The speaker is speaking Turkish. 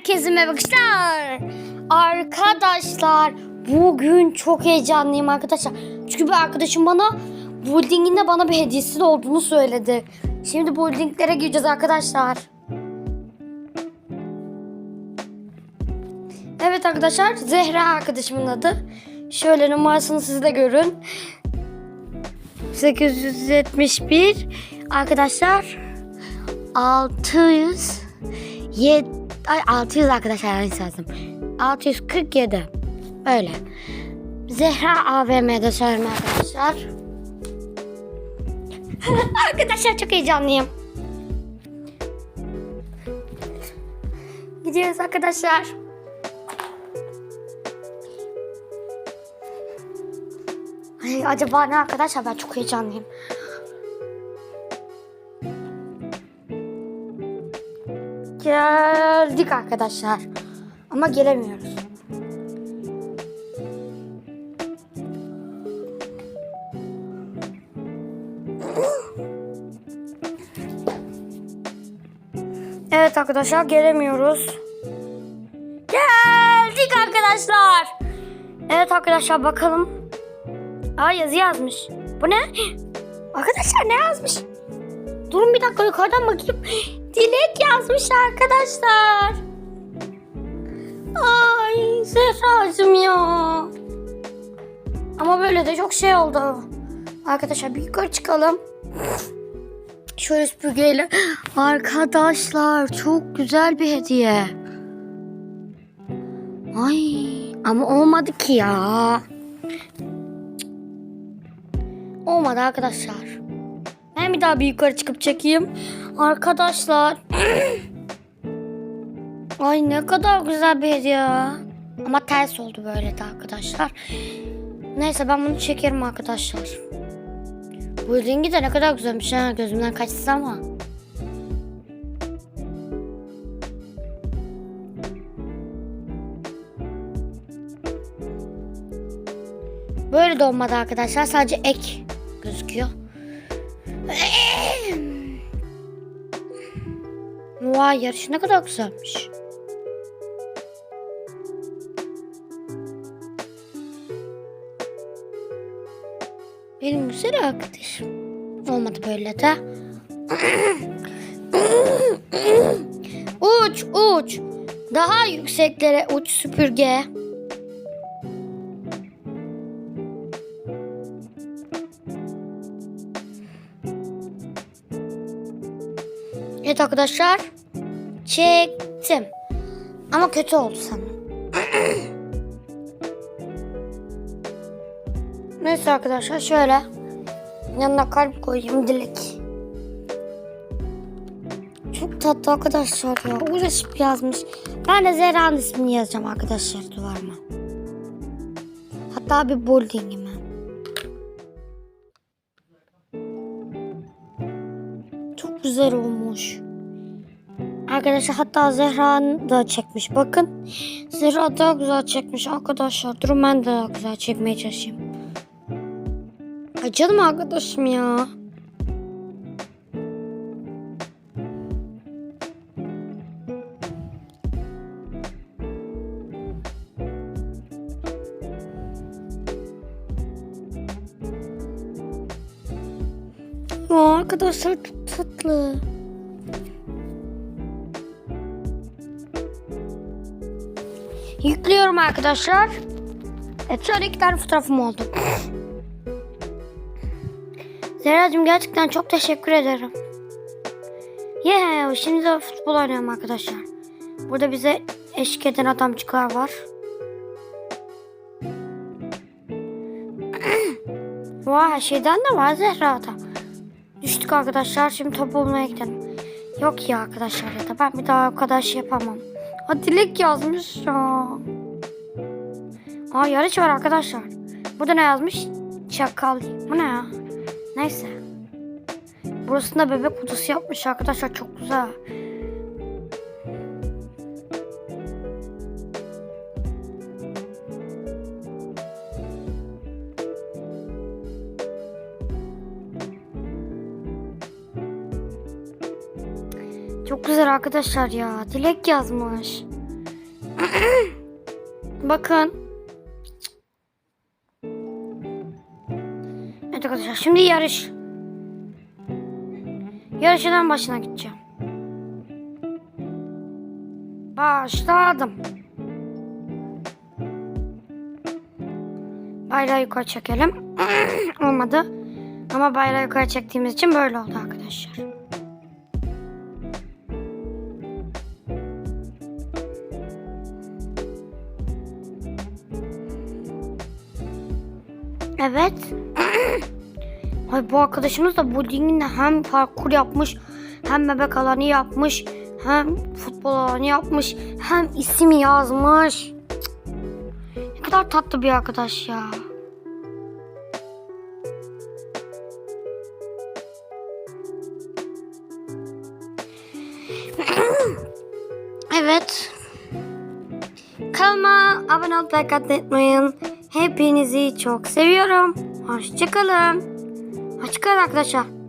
Herkese merhaba arkadaşlar. Bugün çok heyecanlıyım arkadaşlar. Çünkü bir arkadaşım bana buildinginde bana bir hediyesi de olduğunu söyledi. Şimdi buildinglere gireceğiz arkadaşlar. Evet arkadaşlar Zehra arkadaşımın adı. Şöyle numarasını siz de görün. 871 arkadaşlar 600 7 ay 600 arkadaşlar yanlış yazdım. 647 öyle. Zehra AVM'de söyleme arkadaşlar. arkadaşlar çok heyecanlıyım. Gidiyoruz arkadaşlar. Ay, acaba ne arkadaşlar ben çok heyecanlıyım. Geldik arkadaşlar. Ama gelemiyoruz. Evet arkadaşlar gelemiyoruz. Geldik arkadaşlar. Evet arkadaşlar bakalım. Aa yazı yazmış. Bu ne? Arkadaşlar ne yazmış? Durun bir dakika yukarıdan bakayım. Dilek yazmış arkadaşlar. Ay Zehra'cığım ya. Ama böyle de çok şey oldu. Arkadaşlar bir yukarı çıkalım. Şöyle süpürgeyle. Arkadaşlar çok güzel bir hediye. Ay ama olmadı ki ya. Olmadı arkadaşlar. Ben bir daha bir yukarı çıkıp çekeyim. Arkadaşlar. Ay ne kadar güzel bir hediye. Ama ters oldu böyle de arkadaşlar. Neyse ben bunu çekerim arkadaşlar. Bu rengi de ne kadar güzelmiş ha. Gözümden kaçtı ama. Böyle de olmadı arkadaşlar. Sadece ek gözüküyor. Vay yarışı ne kadar güzelmiş. Benim güzel arkadaşım. Olmadı böyle de. uç uç. Daha yükseklere uç süpürge. Evet arkadaşlar. Çektim. Ama kötü oldu sanırım. Neyse arkadaşlar şöyle. Yanına kalp koyayım dilek. Çok tatlı arkadaşlar ya. Uğraşıp yazmış. Ben de Zehra'nın ismini yazacağım arkadaşlar duvarıma. Hatta bir buildingime. Çok güzel olmuş. Arkadaşlar hatta Zehra da çekmiş. Bakın. Zehra daha güzel çekmiş arkadaşlar. Durun ben de daha güzel çekmeye çalışayım. Ay canım arkadaşım ya. Aa, arkadaşlar tatlı. Yüklüyorum arkadaşlar. Evet şöyle iki tane fotoğrafım oldu. Zeracığım gerçekten çok teşekkür ederim. Yeah, şimdi de futbol oynuyorum arkadaşlar. Burada bize eşlik eden adamcıklar var. Vay her şeyden de var Zehra'da. Düştük arkadaşlar şimdi top bulmaya gidelim. Yok ya arkadaşlar ya da ben bir daha o kadar şey yapamam. Ha dilek yazmış ya. Aa yarış var arkadaşlar. Burada ne yazmış? Çakal. Bu ne ya? Neyse. Burasında bebek kutusu yapmış arkadaşlar çok güzel. Çok güzel arkadaşlar ya. Dilek yazmış. Bakın. Evet arkadaşlar şimdi yarış. Yarışın başına gideceğim. Başladım. Bayrağı yukarı çekelim. Olmadı. Ama bayrağı yukarı çektiğimiz için böyle oldu arkadaşlar. Evet. Ay bu arkadaşımız da bowling'inde hem parkur yapmış, hem bebek alanı yapmış, hem futbol alanı yapmış, hem isim yazmış. Ne kadar tatlı bir arkadaş ya. evet. Kanalıma abone olup like atmayı unutmayın. Hepinizi çok seviyorum. Hoşçakalın. Hoşçakalın arkadaşlar.